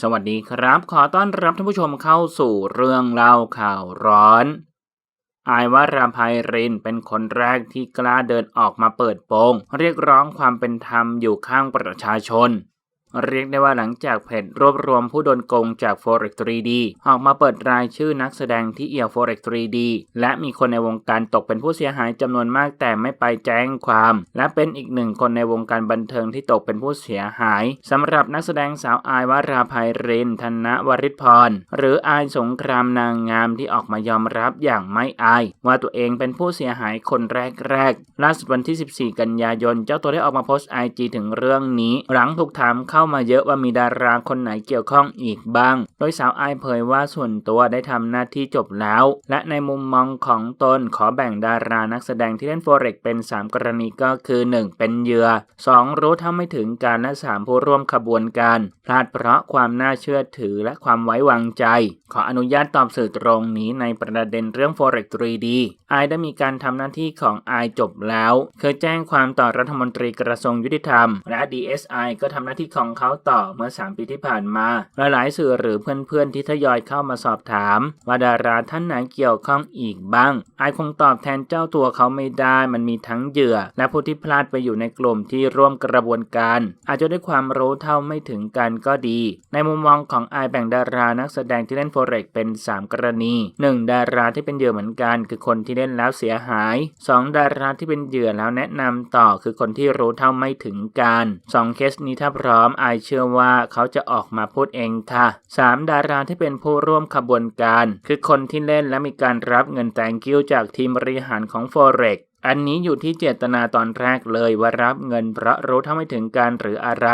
สวัสดีครับ ขอต้อนรับท่านผู้ชมเข้าสู่เรื่องเล่าข่าวร้อน อายวราภัยรินเป็นคนแรกที่กล้าเดินออกมาเปิดโปง เรียกร้องความเป็นธรรมอยู่ข้างประชาชน เรียกได้ว่าหลังจากเพจรวบรวมผู้โดนโกงจาก Forex 3D ออกมาเปิดรายชื่อนักแสดงที่เอี่ยว Forex 3D และมีคนในวงการตกเป็นผู้เสียหายจำนวนมากแต่ไม่ไปแจ้งความ และเป็นอีกหนึ่งคนในวงการบันเทิงที่ตกเป็นผู้เสียหายสำหรับนักแสดงสาวอายวราภัยเรนธนวริศพร หรืออายสงครามนางงามที่ออกมายอมรับอย่างไม่อาย ว่าตัวเองเป็นผู้เสียหายคนแรกๆล่าสุดวันที่ 14 กันยายน เจ้าตัวได้ออกมาโพสต์ไอจีถึงเรื่องนี้ หลังถูกถามเข้าข้ามาเยอะว่ามีดาราคนไหนเกี่ยวข้องอีกบ้าง โดยสาวไอเผยว่าส่วนตัวได้ทำหน้าที่จบแล้ว และในมุมมองของตนขอแบ่งดารานักแสดงที่เล่นโฟเร็กเป็น 3 กรณีก็คือ 1. เป็นเหยื่อ 2. รู้เท่าไม่ถึงการและ 3. ผู้ร่วมขบวนการ พลาดเพราะความน่าเชื่อถือและความไว้วางใจ ขออนุญาตตอบสื่อตรงนี้ในประเด็นเรื่อง Forex 3D ไอได้มีการทำหน้าที่ของไอจบแล้ว เคยแจ้งความต่อรัฐมนตรีกระทรวงยุติธรรม และ DSI ก็ทำหน้าที่ของเขาต่อเมื่อ 3 ปีที่ผ่านมาหลายๆสื่อหรือเพื่อนๆที่ทยอยเข้ามาสอบถาม ว่าดาราท่านไหนเกี่ยวข้องอีกบ้างไอายคงตอบแทนเจ้าตัวเขาไม่ได้มันมีทั้งเหยื่อ และผู้ที่พลาดไปอยู่ในกลุ่มที่ร่วมกระบวนการ อาจจะด้วยความรู้เท่าไม่ถึงกันก็ดี ในมุมมองของไอายแบ่งดารานักแสดงที่เล่นโฟเร็กเป็น 3 กรณี 1. ดาราที่เป็นเหยื่อเหมือนกัน คือคนที่เล่นแล้วเสียหาย 2. ดาราที่เป็นเหยื่อแล้วแนะนำต่อคือคนที่รู้เท่าไม่ถึงการ 2 เคสนี้ถ้าพร้อมไอายเชื่อว่าเขาจะออกมาพูดเองค่ะ 3. ดาราที่เป็นผู้ร่วมขบวนการ คือคนที่เล่นและมีการรับเงินแตงกิ้วจากทีมบริหารของ Forex อันนี้อยู่ที่เจตนาตอนแรกเลยว่ารับเงินเพราะรู้เท่าไม่ถึงการหรืออะไร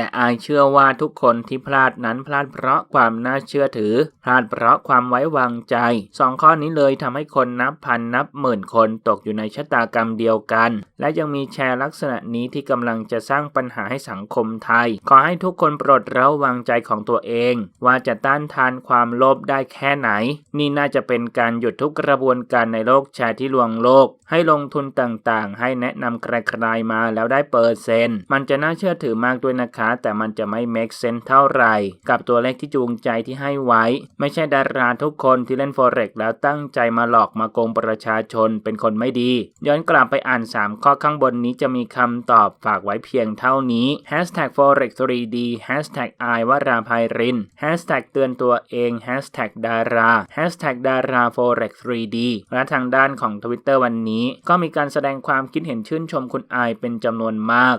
แต่อายเชื่อว่าทุกคนที่พลาดนั้นพลาดเพราะความน่าเชื่อถือ พลาดเพราะความไว้วางใจสองข้อนี้เลยทำให้คนนับพันนับหมื่นคนตกอยู่ในชะตากรรมเดียวกัน และยังมีแชร์ลักษณะนี้ที่กำลังจะสร้างปัญหาให้สังคมไทย ขอให้ทุกคนโปรดระวังใจของตัวเอง ว่าจะต้านทานความโลภได้แค่ไหน นี่น่าจะเป็นการหยุดทุกกระบวนการในโลกแชร์ที่ลวงโลก ให้ลงทุนต่างๆ ให้แนะนำใครๆมาแล้วได้เปอร์เซ็นต์มันจะน่าเชื่อถือมากด้วยนะคะแต่มันจะไม่ make sense เท่าไหร่ กับตัวเลขที่จูงใจที่ให้ไว้ ไม่ใช่ดาราทุกคนที่เล่น Forex แล้วตั้งใจมาหลอกมาโกงประชาชนเป็นคนไม่ดี ย้อนกลับไปอ่าน 3 ข้อข้างบนนี้จะมีคำตอบฝากไว้เพียงเท่านี้ Hashtag Forex 3D Hashtag อายวราภัยริน Hashtag เตือนตัวเอง Hashtag ดารา Hashtag ดารา Forex 3D และทางด้านของ Twitter วันนี้ ก็มีการแสดงความคิดเห็นชื่นชมคุณอายเป็นจำนวนมาก